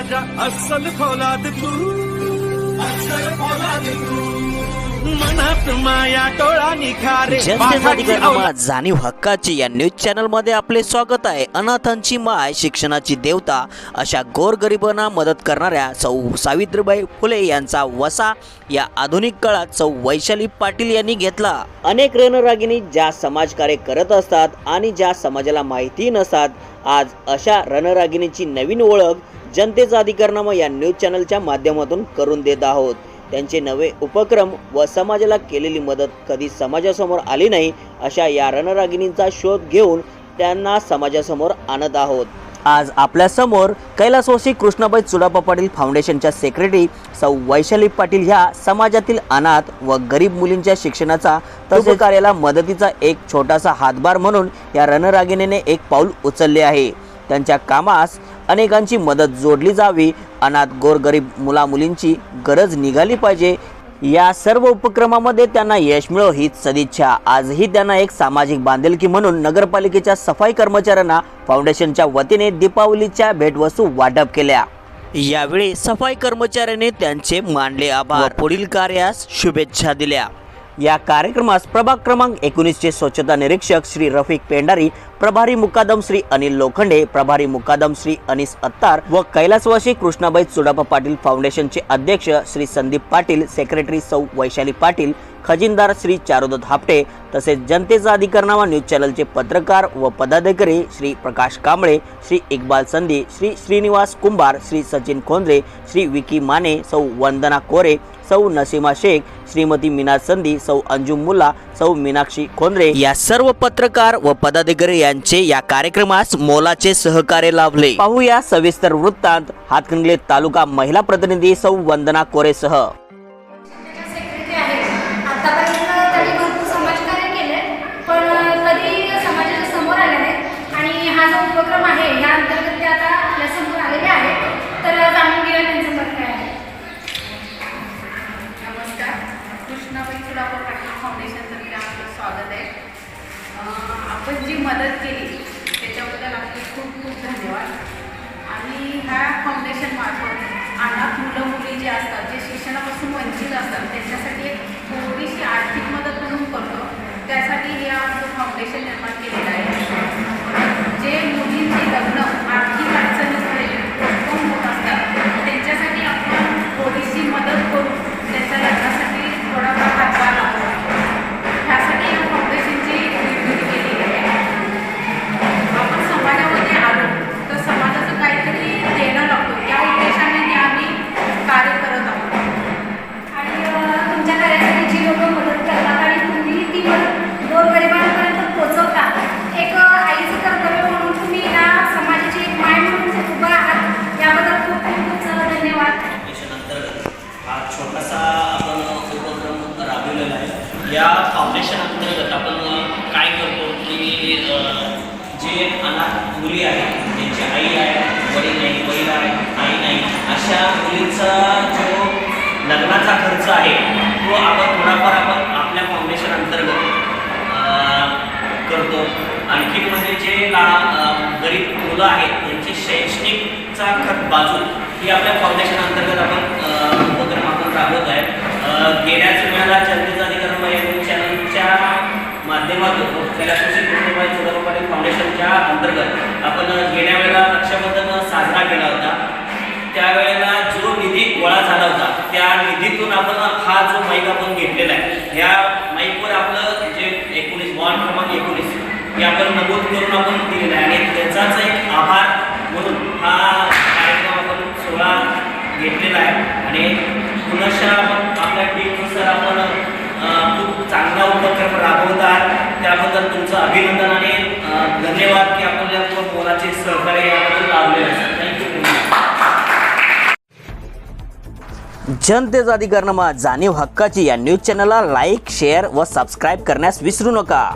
फौलाद तू अस्सल फौलाद तू मनात माया टोळा निखारे। जनतेचा अधिकार आम्हाला जाणीव हक्काची या न्यूज चॅनलमध्ये आपले स्वागत आहे. अनाथांची माय शिक्षणाची देवता अशा गोरगरिबांना मदत करणाऱ्या सौ सावित्रीबाई फुले यांचा वसा या आधुनिक काळात सौ वैशाली पाटील यांनी घेतला. अनेक रणरागिणी ज्या समाजकार्य करत असतात आणि ज्या समाजाला माहिती नसतात आज अशा रणरागिणीची नवीन ओळख जनतेचा अधिकारनामा या न्यूज चॅनलच्या माध्यमातून करून देत आहोत. त्यांचे नवे उपक्रम व समाजाला केलेली मदत कधी समाजासमोर आली नाही अशा या रणरागिणींचा शोध घेऊन त्यांना समाजासमोर आणत आहोत. आज आपल्यासमोर कैलासवासी कृष्णाबाई चुडापा पाटील फाउंडेशनच्या सेक्रेटरी सौ वैशाली पाटील ह्या समाजातील अनाथ व गरीब मुलींच्या शिक्षणाचा तसेच कार्याला मदतीचा एक छोटासा हातभार म्हणून या रणरागिणीने एक पाऊल उचलले आहे. त्यांच्या कामास अनेकांची मदत जोडली जावी. अनाथ गोरगरीब मुलामुलींची गरज निघाली पाहिजे. या सर्व उपक्रमामध्ये त्यांना यश मिळो हीच सदिच्छा. आजही त्यांना एक सामाजिक बांधिलकी म्हणून नगरपालिकेच्या सफाई कर्मचाऱ्यांना फाउंडेशनच्या वतीने दीपावलीच्या भेटवस्तू वाटप केल्या. यावेळी सफाई कर्मचाऱ्याने त्यांचे मानले आभार पुढील कार्यास शुभेच्छा दिल्या. या कार्यक्रमास प्रभाग क्रमांक एकोणीसचे स्वच्छता निरीक्षक श्री रफिक पेंडारी प्रभारी मुकादम श्री अनिल लोखंडे प्रभारी मुकादम श्री अनिस अत्तार व कैलासवासी कृष्णाबाई चुडापा पाटील फाउंडेशनचे अध्यक्ष श्री संदीप पाटील सेक्रेटरी सौ वैशाली पाटील खजिनदार श्री चारुदत्त हापटे तसेच जनतेचा अधिकारनामा न्यूज चॅनलचे पत्रकार व पदाधिकारी श्री प्रकाश कांबळे श्री इक्बाल संधी श्री श्रीनिवास कुंभार श्री सचिन खोंद्रे श्री विकी माने सौ वंदना कोरे सौ नसीमा शेख श्रीमती मीना संधी सौ अंजुम मुल्ला सौ मीनाक्षी खोंद्रे या सर्व पत्रकार व पदाधिकारी या यांचे या कार्यक्रमास मोलाचे सहकार्य लाभले. पाहूया सविस्तर वृत्तांत हातकणंगले तालुका महिला प्रतिनिधी सौ वंदना कोरेसह सेक्रेटरी आहे आतापर्यंत त्यांनी भरपूर समाजकार्य केले पण कधी समाजाच्या समोर आले नाहीत आणि हा जो उपक्रम आहे ह्या अंतर्गत ते आता आपल्यासमोर आलेले आहेत तर जाणून घेऊया त्यांचं मत काय आहे नमस्कार कृष्णाबाई चुडापा पाटील फाउंडेशनतर्फे आपलं स्वागत आहे अं, आपण जी मदत केली त्याच्याबद्दल आपले खूप खूप धन्यवाद. आणि ह्या फाउंडेशन मार्फत अनाथ मुलं मुली जे असतात जे शिक्षणापासून वंचित असतात त्यांच्यासाठी एक थोडीशी आर्थिक मदत म्हणून करतो. त्यासाठी हे आमचं फाउंडेशन निर्माण जे अनाथ मुली आहे त्यांची आई आहे वडील नाही वडील आहे आई नाही अशा मुलींचा जो लग्नाचा खर्च आहे तो आपण थोडाफार आपण आपल्या फाउंडेशन अंतर्गत करतो. आणखी म्हणजे जे ला गरीब मुलं आहेत त्यांची शैक्षणिकचा खर्च बाजू ही आपल्या फाउंडेशन अंतर्गत आपण उपक्रम आपण राबवत आहे. गेल्याच वेळेला जनतेचा अधिकार चॅनलच्या माध्यमातून त्याला सूचित फाउंडेशनच्या अंतर्गत आपण गेल्या वेळेला रक्षाबंधन साजरा केला होता. त्यावेळेला जो निधी गोळा झाला होता त्या निधीतून आपण हा जो माईक आपण घेतलेला आहे ह्या माईकवर आपलं जे एकोणीस बॉन्ड क्रमांक एकोणीस हे आपण नमूद करून आपण दिलेलं आहे. आणि त्याचाच एक आभार म्हणून हा कार्यक्रम आपण सोहळा घेतलेला आहे. आणि पुनश्च आपण आपल्या टीमनुसार आपण खूप चांगला उपक्रम राबवत आहात. त्याबद्दल तुमचं अभिनंदन आणि धन्यवाद की आपण आपल्या मोलाचे सहकार्य याबद्दल लाभले आहे. थँक्यू जनतेचा अधिकारनामा जाणीव हक्काची या न्यूज चॅनलला लाईक शेअर व सबस्क्राईब करण्यास विसरू नका.